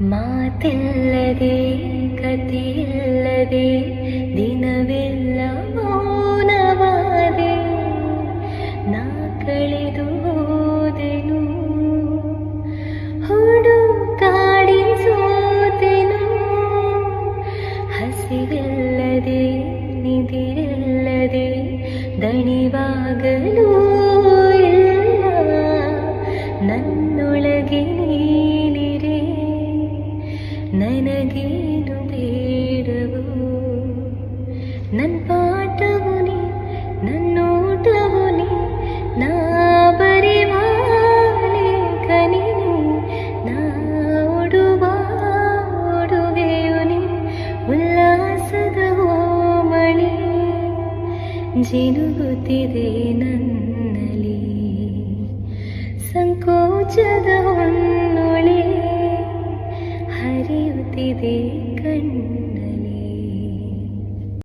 ಮಾತಿಲ್ಲದೆ ಕಥೆಯಿಲ್ಲದೆ ದಿನವೆಲ್ಲ ಮೌನವಾದೆ ನಾ ಕಳೆದು ಹೋದೆನು ಹುಡುಕಾಡಿ ಸೋತೆನು ಹಸಿವಿಲ್ಲದೆ ನಿದಿರಿಲ್ಲದೆ ದಣಿವಾಗಲೂ ಇಲ್ಲ. ನನ್ನೊಳಗೆ ನನಗೇನು ಬೇಡವು? ನನ್ನ ಪಾಠವು ನೀ ನನ್ನೋಟವು ನೀ, ನಾ ಬರಿವಾಲೆ ಕನಿನಿ ನಾ ಉಡುವ ಉಡುಗೆಯು ನೀ, ಉಲ್ಲಾಸದ ಮಳಿ ಜಿನುಗುತ್ತಿದೆ ನನ್ನಲ್ಲಿ. ಸಂಕೋಚದ ಹೊನ್ನೊಳೆ இதை கண்டு